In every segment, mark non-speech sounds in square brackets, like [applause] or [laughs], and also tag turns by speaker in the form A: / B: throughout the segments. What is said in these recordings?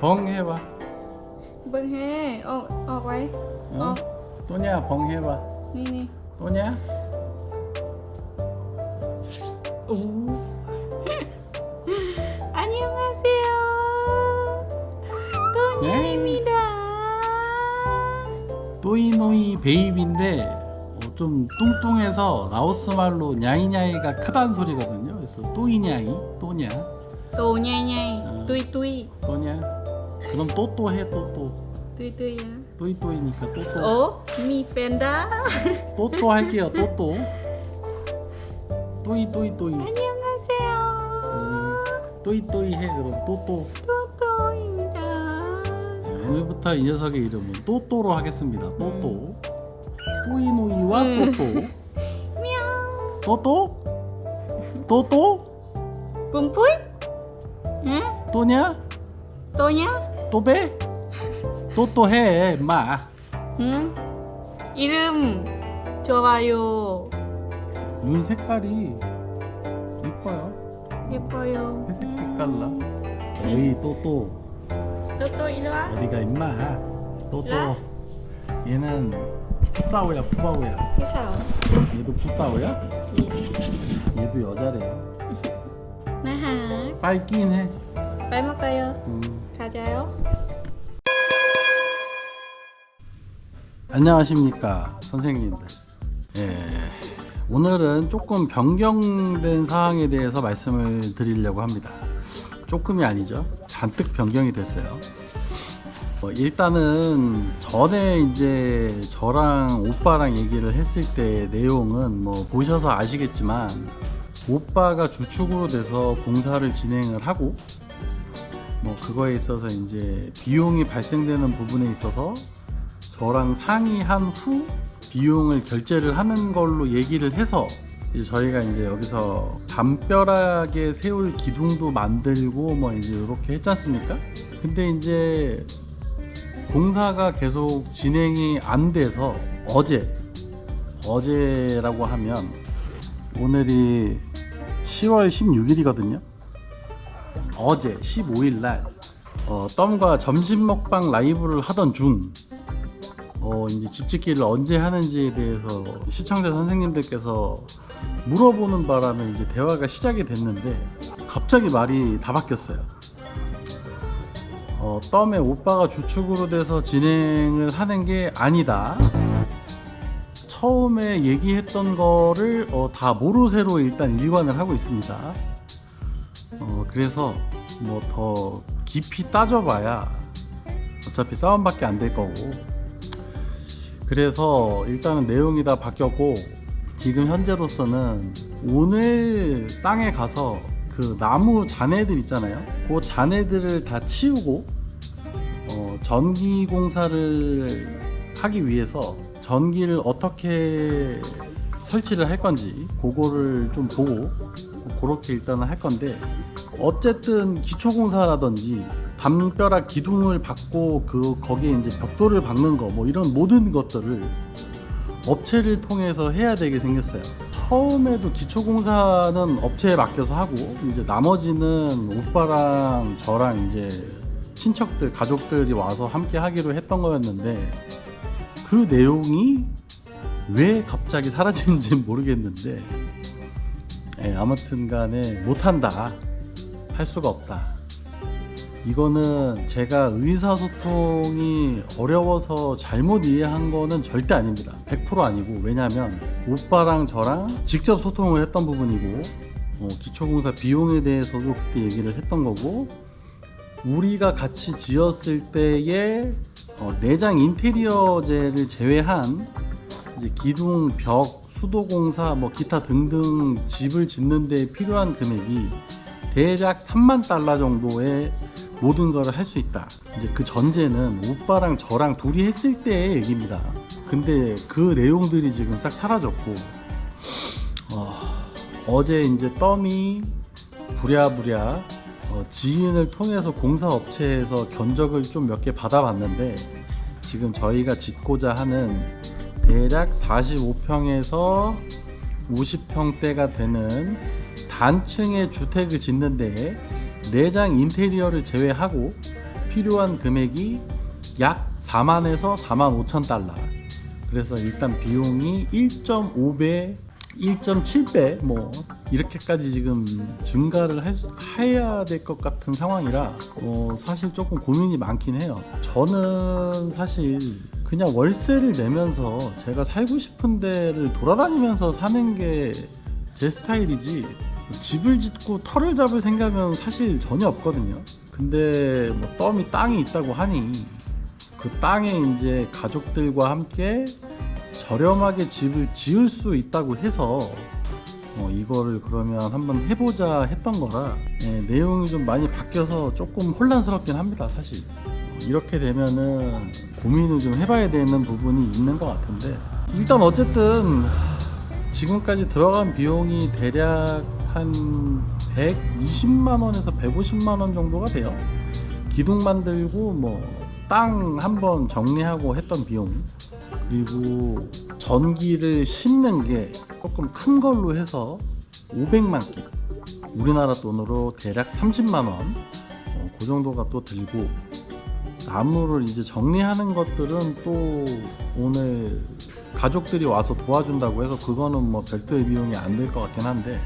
A: 벙 해봐.
B: Vâng ha, 어, 어, quay
A: 어? 또냐 벙 해봐.
B: Nè
A: 또냐?
B: 오. [laughs] 안녕하세요 또니입니다
A: 또이노이 베이비인데 어, 좀 뚱뚱해서 라오스 말로 냐이냐이가 크단 소리거든요. 그래서 또이냐이, 또냐, Ờ.
B: tươi tươi
A: 또냐. 그럼 또또 해, 또또.
B: À
A: 또이또이니까 또또.
B: Ủa, mi panda
A: 또또 할게요. 또또. 또이또이또이.
B: 안녕하세요
A: 음, 또이또이 해 그럼 또또.
B: 또또입니다
A: 오늘부터 이 녀석의 이름은 또또로 하겠습니다. 또또. 또이노이와
B: 음.
A: 또또? [laughs] 또또?
B: Bùng phui Hả?
A: 또냐?
B: Tô nhá
A: 또배? 또또 해, 마.
B: 응? 이름 좋아요
A: 눈 색깔이 이뻐요.
B: 예뻐요
A: 회색 색깔라. 어이 또또
B: 또또 이리 와
A: 어디가 임마? 또또.
B: 라?
A: 얘는 푸사오야 푸바오야.
B: 무서워
A: 얘도 푸사오야? 얘도 여자래요.
B: 나하
A: 빨긴 해.
B: 빨 먹어요
A: 음.
B: 가자요
A: 안녕하십니까 선생님들. 예, 오늘은 조금 변경된 사항에 대해서 말씀을 드리려고 합니다. 조금이 아니죠. 잔뜩 변경이 됐어요. 어, 일단은 전에 이제 저랑 오빠랑 얘기를 했을 때 내용은 뭐 보셔서 아시겠지만 오빠가 주축으로 돼서 공사를 진행을 하고 뭐 그거에 있어서 이제 비용이 발생되는 부분에 있어서 저랑 상의한 후 비용을 결제를 하는 걸로 얘기를 해서 이제 저희가 이제 여기서 담벼락에 세울 기둥도 만들고 뭐 이제 이렇게 했지 않습니까? 근데 이제 공사가 계속 진행이 안 돼서 어제 어제라고 하면 오늘이 10월 16일이거든요. 어제 15일 날 어, 덤과 점심 먹방 라이브를 하던 중 어, 이제 집짓기를 언제 하는지에 대해서 시청자 선생님들께서 물어보는 바람에 이제 대화가 시작이 됐는데 갑자기 말이 다 바뀌었어요. 어, 덤의 오빠가 주축으로 돼서 진행을 하는 게 아니다. 처음에 얘기했던 거를 어, 다 모르쇠로 일단 일관을 하고 있습니다. 어, 그래서 뭐 더 깊이 따져봐야 어차피 싸움밖에 안 될 거고 그래서 일단은 내용이 다 바뀌었고 지금 현재로서는 오늘 땅에 가서 그 나무 잔해들 있잖아요 그 잔해들을 다 치우고 어, 전기 공사를 하기 위해서 전기를 어떻게 설치를 할 건지 그거를 좀 보고 그렇게 일단은 할 건데 어쨌든 기초 공사라든지 담벼락 기둥을 박고 그 거기에 이제 벽돌을 박는 거 뭐 이런 모든 것들을 업체를 통해서 해야 되게 생겼어요. 처음에도 기초공사는 업체에 맡겨서 하고 이제 나머지는 오빠랑 저랑 이제 친척들 가족들이 와서 함께 하기로 했던 거였는데 그 내용이 왜 갑자기 사라지는지 [laughs] 모르겠는데 예, 아무튼 간에 못한다. 할 수가 없다. 이거는 제가 의사소통이 어려워서 잘못 이해한 거는 절대 아닙니다. 100% 아니고, 왜냐면 오빠랑 저랑 직접 소통을 했던 부분이고, 어, 기초공사 비용에 대해서도 그때 얘기를 했던 거고, 우리가 같이 지었을 때의 어, 내장 인테리어제를 제외한 이제 기둥, 벽, 수도공사, 뭐 기타 등등 집을 짓는 데 필요한 금액이 대략 3만 달러 정도의 모든 것을 할수 있다. 이제 그 전제는 오빠랑 저랑 둘이 했을 때의 얘기입니다. 근데 그 내용들이 지금 싹 사라졌고, 어, 제 이제 덤이 부랴부랴 어, 지인을 통해서 공사 업체에서 견적을 좀 몇 개 받아봤는데 지금 저희가 짓고자 하는 대략 45평에서 50평대가 되는 단층의 주택을 짓는데 내장 인테리어를 제외하고 필요한 금액이 약 4만에서 4만 5천 달러. 그래서 일단 비용이 1.5배, 1.7배 뭐 이렇게까지 지금 증가를 할 수- 해야 될 것 같은 상황이라 어, 사실 조금 고민이 많긴 해요. 저는 사실 그냥 월세를 내면서 제가 살고 싶은 데를 돌아다니면서 사는 게 제 스타일이지 집을 짓고 터를 잡을 생각은 사실 전혀 없거든요. 근데 뭐 덤이 땅이 있다고 하니 그 땅에 이제 가족들과 함께 저렴하게 집을 지을 수 있다고 해서 어, 이거를 그러면 한번 해보자 했던 거라 예, 내용이 좀 많이 바뀌어서 조금 혼란스럽긴 합니다 사실. 어, 이렇게 되면은 고민을 좀 해봐야 되는 부분이 있는 것 같은데. 일단 어쨌든 지금까지 들어간 비용이 대략 한 120만 원에서 150만 원 정도가 돼요. 기둥 만들고 뭐 땅 한번 정리하고 했던 비용 그리고 전기를 심는 게 조금 큰 걸로 해서 500만 개 우리나라 돈으로 대략 30만 원, 어, 그 정도가 또 들고 나무를 이제 정리하는 것들은 또 오늘 가족들이 와서 도와준다고 해서 그거는 뭐 별도의 비용이 안 될 것 같긴 한데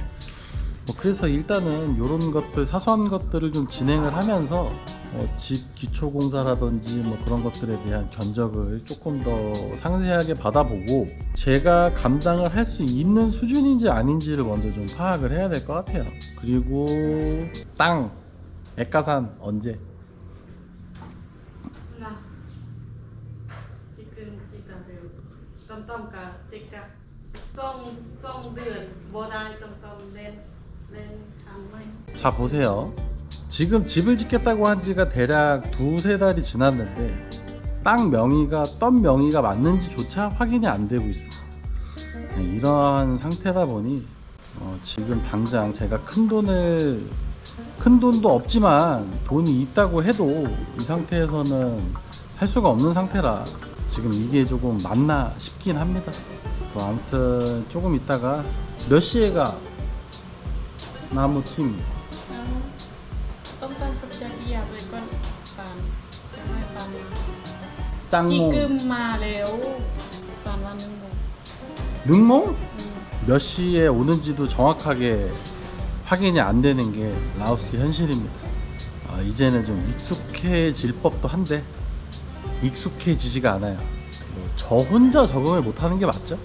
A: 뭐 그래서 일단은 이런 것들 사소한 것들을 좀 진행을 하면서 어, 집 기초 공사라든지 뭐 그런 것들에 대한 견적을 조금 더 상세하게 받아보고 제가 감당을 할 수 있는 수준인지 아닌지를 먼저 좀 파악을 해야 될 것 같아요. 그리고 땅 액가산 언제?
C: Hàng mây
A: 자 보세요. 지금 집을 짓겠다고 한 지가 대략 두세 달이 지났는데 땅 명의가 떤 명의가 맞는지조차 확인이 안 되고 있어요. 네, 이러한 상태다 보니 어, 지금 당장 제가 큰 돈을 큰 돈도 없지만 돈이 있다고 해도 이 상태에서는 할 수가 없는 상태라 지금 이게 조금 맞나 싶긴 합니다. 뭐 아무튼 조금 있다가 몇 시에 가 나무
B: kia với con Toàn Cái này toàn
A: 짱몽
B: là nương một
A: 능몽
B: ừ.
A: 몇 시에 오는지도 정확하게 확인이 안 되는 게 라오스 현실입니다. 아, 이제는 좀 익숙해질 법도 한데 익숙해지지가 않아요. 뭐 저 혼자 적응을 못하는 게 맞죠?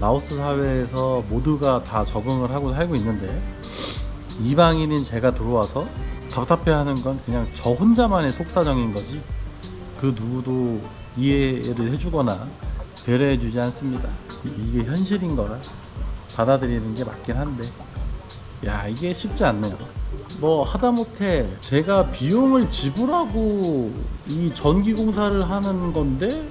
A: 라오스 사회에서 모두가 다 적응을 하고 살고 있는데 이방인인 제가 들어와서 답답해하는 건 그냥 저 혼자만의 속사정인 거지 그 누구도 이해를 해주거나 배려해주지 않습니다. 이게 현실인 거라 받아들이는 게 맞긴 한데 야 이게 쉽지 않네요. 뭐 하다못해 제가 비용을 지불하고 이 전기 공사를 하는 건데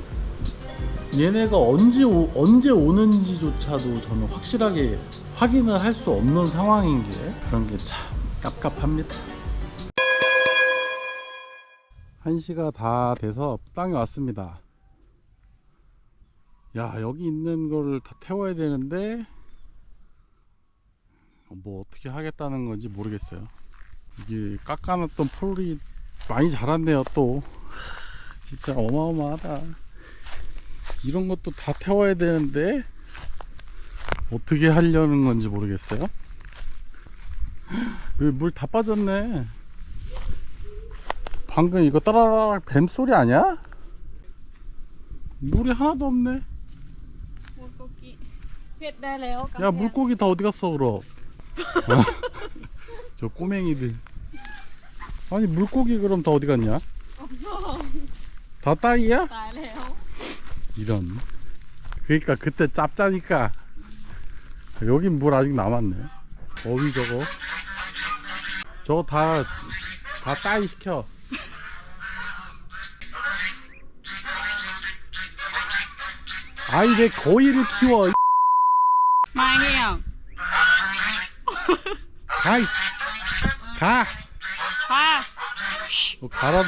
A: 얘네가 언제 오, 언제 오는지조차도 저는 확실하게 확인을 할 수 없는 상황인 게 그런 게 참 깝깝합니다. 1시가 다 돼서 땅에 왔습니다. 야, 여기 있는 거를 다 태워야 되는데, 뭐 어떻게 하겠다는 건지 모르겠어요. 이게 깎아놨던 풀이 많이 자랐네요, 또. 진짜 어마어마하다. 이런 것도 다 태워야 되는데, 어떻게 하려는 건지 모르겠어요. [gasps] 여기 물 다 빠졌네. 방금 이거 따라락 뱀 소리 아니야? 물이 하나도 없네.
B: 물고기
A: 야 물고기 다 어디 갔어 그럼? 어? [laughs] 저 꼬맹이들. 아니 물고기 그럼 다 어디 갔냐?
B: 없어
A: 다
B: tài léo
A: 이런. 그러니까 그때 짭짜니까. 여긴 물 아직 남았네. 어위 저거. 저거 다, 다 따위 시켜. 아이 내 거위를 키워.
B: nghe không
A: 가. 가. 어, 가란,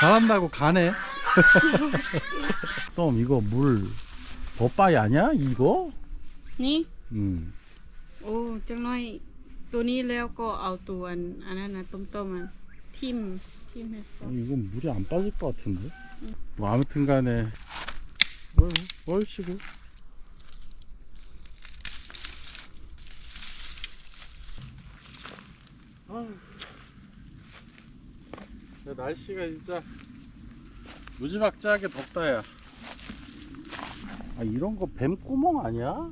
A: 가란다고 가네. [laughs] 또 이거 물, 버빠이 아니야? 이거?
B: nhí
A: 음.
B: โอ้จังน้อยตัวนี้แล้วก็เอาตัวอันอันนั้นนะต้มๆมันทิ่มทิ่มให้ฟ
A: 어, 이건 물이 안 빠질 것 같은데. 뭐 아무튼간에 뭘, 뭘 치고. 아휴. 야, 날씨가 진짜 무지막지하게 덥다 야. 아 이런 거 뱀 구멍 아니야?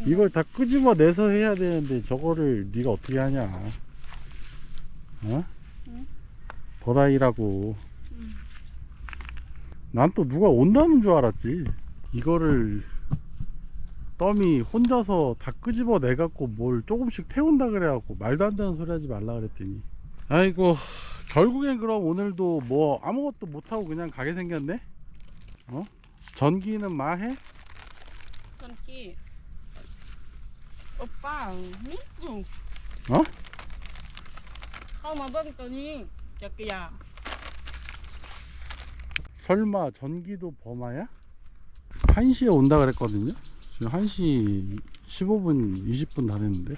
A: 이걸 다 끄집어내서 해야 되는데 저거를 네가 어떻게 하냐 어?
B: 응?
A: 버다이라고
B: 응.
A: 난또 누가 온다는 줄 알았지 이거를 떠미 혼자서 다 끄집어내 갖고 뭘 조금씩 태운다 그래 갖고 말도 안 되는 소리 하지 말라 그랬더니 아이고 결국엔 그럼 오늘도 뭐 아무것도 못하고 그냥 가게 생겼네 어? 전기는 마해?
B: 전기 ป้านี่อยู่
A: 어?
B: เข้ามาเบิ่งตัวนี้จักรยาน
A: 설마 전기도 범하야? 1시에 온다 그랬거든요 지금 1시 15분 20분 다 됐는데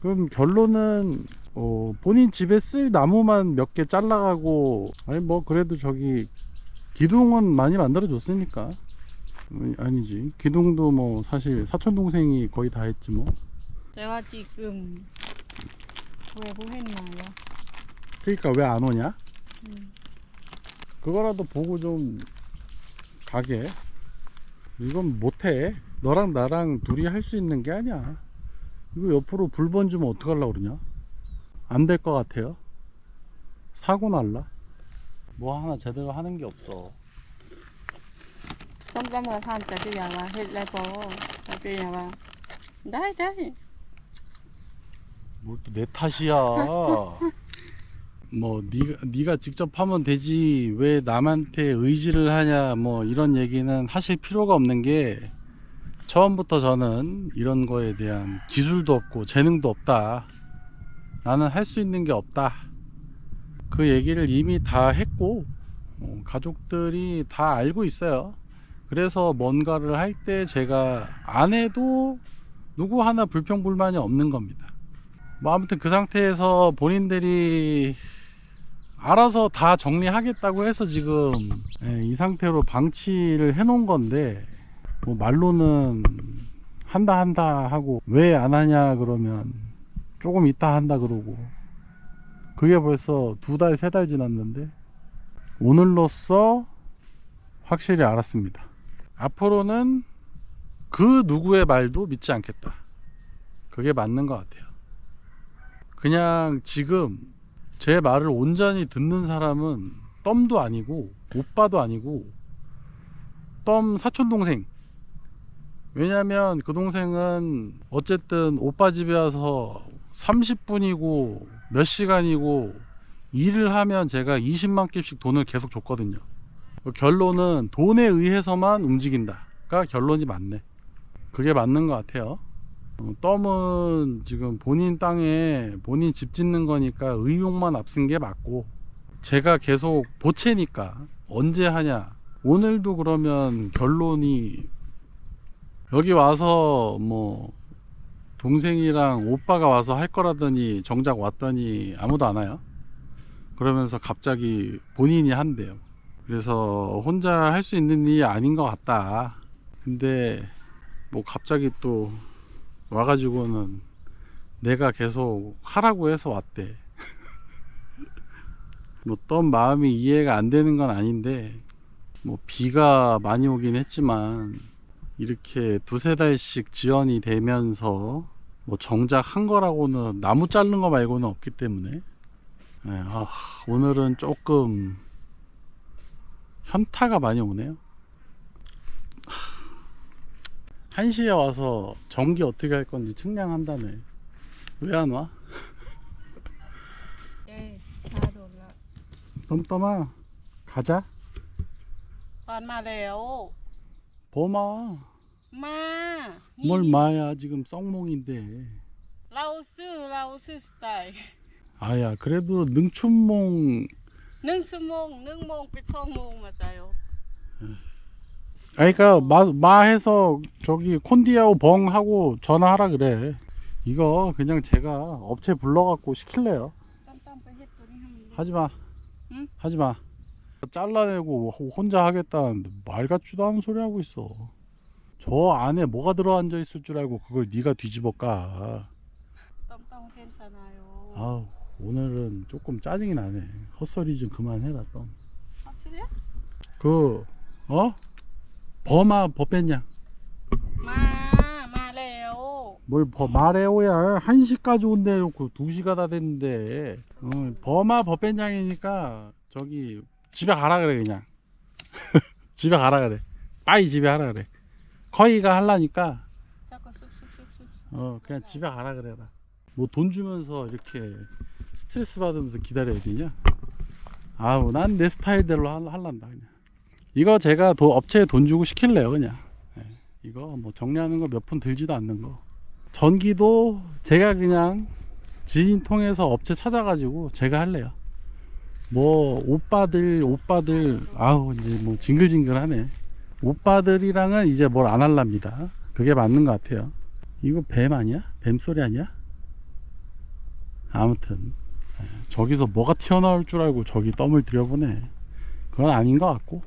A: 그럼 결론은 어, 본인 집에 쓸 나무만 몇 개 잘라가고 아니 뭐 그래도 저기 기둥은 많이 만들어 줬으니까 음, 음, 아니지. 기둥도 뭐 사실 사촌 동생이 거의 다 했지 뭐.
B: 제가 지금 왜 보냈나요?
A: 그러니까 왜 안 오냐?
B: 음.
A: 그거라도 보고 좀 가게. 이건 못해. 너랑 나랑 둘이 할 수 있는 게 아니야. 이거 옆으로 불 번지면 어떡하려고 그러냐? 안 될 것 같아요. 사고 날라. 뭐 하나 제대로 하는 게 없어.
B: ต้มต้มกระทานจักรยานว่าเฮ็ดแล้วพอจักรยานว่าได้ได้
A: 뭘 또 내 탓이야. [laughs] 뭐 네가 네가 직접 하면 되지 왜 남한테 의지를 하냐 뭐 이런 얘기는 하실 필요가 없는 게 처음부터 저는 이런 거에 대한 기술도 없고 재능도 없다. 나는 할 수 있는 게 없다. 그 얘기를 이미 다 했고 어, 가족들이 다 알고 있어요. 그래서 뭔가를 할 때 제가 안 해도 누구 하나 불평불만이 없는 겁니다. 뭐 아무튼 그 상태에서 본인들이 알아서 다 정리하겠다고 해서 지금 예, 이 상태로 방치를 해 놓은 건데 뭐 말로는 한다 한다 하고 왜 안 하냐 그러면 조금 있다 한다 그러고 그게 벌써 두 달 세 달 지났는데 오늘로써 확실히 알았습니다 앞으로는 그 누구의 말도 믿지 않겠다. 그게 맞는 것 같아요. 그냥 지금 제 말을 온전히 듣는 사람은 덤도 아니고 오빠도 아니고 덤 사촌 동생. 왜냐면 그 동생은 어쨌든 오빠 집에 와서 30분이고 몇 시간이고 일을 하면 제가 20만 깁씩 돈을 계속 줬거든요. 그 결론은 돈에 의해서만 움직인다가 결론이 맞네. 그게 맞는 것 같아요. 어, 덤은 지금 본인 땅에 본인 집 짓는 거니까 의욕만 앞선 게 맞고 제가 계속 보채니까 언제 하냐. 오늘도 그러면 결론이 여기 와서 뭐 동생이랑 오빠가 와서 할 거라더니 정작 왔더니 아무도 안 와요? 그러면서 갑자기 본인이 한대요 그래서 혼자 할 수 있는 일이 아닌 것 같다 근데 뭐 갑자기 또 와가지고는 내가 계속 하라고 해서 왔대. [laughs] 뭐 어떤 마음이 이해가 안 되는 건 아닌데 뭐 비가 많이 오긴 했지만 이렇게 두세 달씩 지연이 되면서 뭐 정작 한 거라고는 나무 자른 거 말고는 없기 때문에 네, 아, 오늘은 조금 현타가 많이 오네요. 1시에 와서 전기 어떻게 할 건지 측량한다며 왜 안 와?
B: 예, 바로 올라.
A: 덤덤아 가자.
B: 얼마래요?
A: 범아.
B: 마.
A: 뭘 마야? 지금 썩몽인데.
B: 라오스 라오스 스타일.
A: 아야 그래도 능춘몽
B: หนึ่งชั่วโมงหนึ่งโมงเป็นสองโมงมาใจโอ
A: 아니, 그니까, 마, 마해서, 저기, 콘디하고 벙 하고 전화하라 그래. 이거 그냥 제가 업체 불러갖고 시킬래요.
B: ตั้มๆไปเฮ็ดตัวนี้ให้มัน
A: 하지 마.
B: 응?
A: 하지 마. 잘라내고 호- 혼자 하겠다는데 말 같지도 않은 소리 하고 있어. 저 안에 뭐가 들어앉아 있을 줄 알고 그걸 네가 뒤집어 까.
B: ต้องๆเทนซานาโอ
A: 아우, 오늘은 조금 짜증이 나네. 헛소리 좀 그만해라, 또.
B: 헛소리야?
A: 그, 어? 범아, 법했냐?
B: 마, 말해요.
A: 뭘 버, 말해오야. 1시까지 온대요. 그 2시가 다 됐는데. 어, 범아, 법했냐이니까, 저기, 집에 가라 그래, 그냥. [laughs] 집에 가라 그래. 빨리 집에 가라 그래. 커이가 할라니까.
B: 자꾸 쑥쑥쑥쑥.
A: 어, 그냥 집에 가라 그래라. 뭐 돈 주면서 이렇게 스트레스 받으면서 기다려야 되냐? 아우 난 내 스타일대로 할- 할란다 그냥. 이거 제가 도, 업체에 돈 주고 시킬래요 그냥. 예, 이거 뭐 정리하는 거 몇 푼 들지도 않는 거. 전기도 제가 그냥 지인 통해서 업체 찾아가지고 제가 할래요. 뭐 오빠들 오빠들 아우 이제 뭐 징글징글하네. 오빠들이랑은 이제 뭘 안 할랍니다. 그게 맞는 것 같아요. 이거 뱀 아니야? 뱀 소리 아니야? 아무튼. 예, 저기서 뭐가 튀어나올 줄 알고 저기 덤을 들여보네 그건 아닌 것 같고.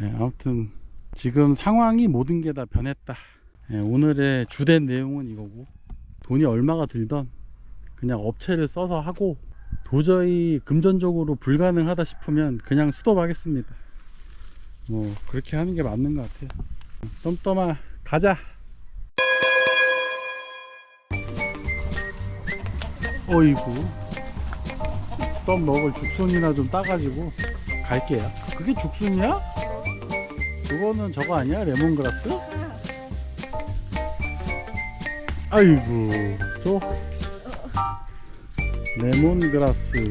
A: 예, 아무튼 지금 상황이 모든 게 다 변했다. 예, 오늘의 주된 내용은 이거고. 돈이 얼마가 들던 그냥 업체를 써서 하고 도저히 금전적으로 불가능하다 싶으면 그냥 스톱 하겠습니다. 뭐 그렇게 하는 게 맞는 것 같아요. 덤덤아 가자. 어이구 떡 먹을 죽순이나 좀 따가지고 갈게요. 그게 죽순이야? 그거는 저거 아니야? 레몬그라스? 아이고, 저 레몬그라스.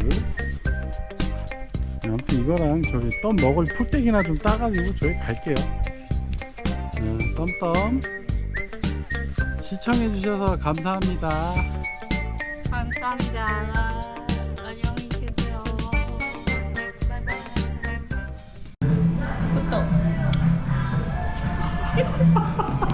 A: 아무튼 이거랑 저기 떡 먹을 풀떼기나 좀 따가지고 저기 갈게요. 네, 껌껌 시청해주셔서 감사합니다.
B: 감사합니다. ハハハハ!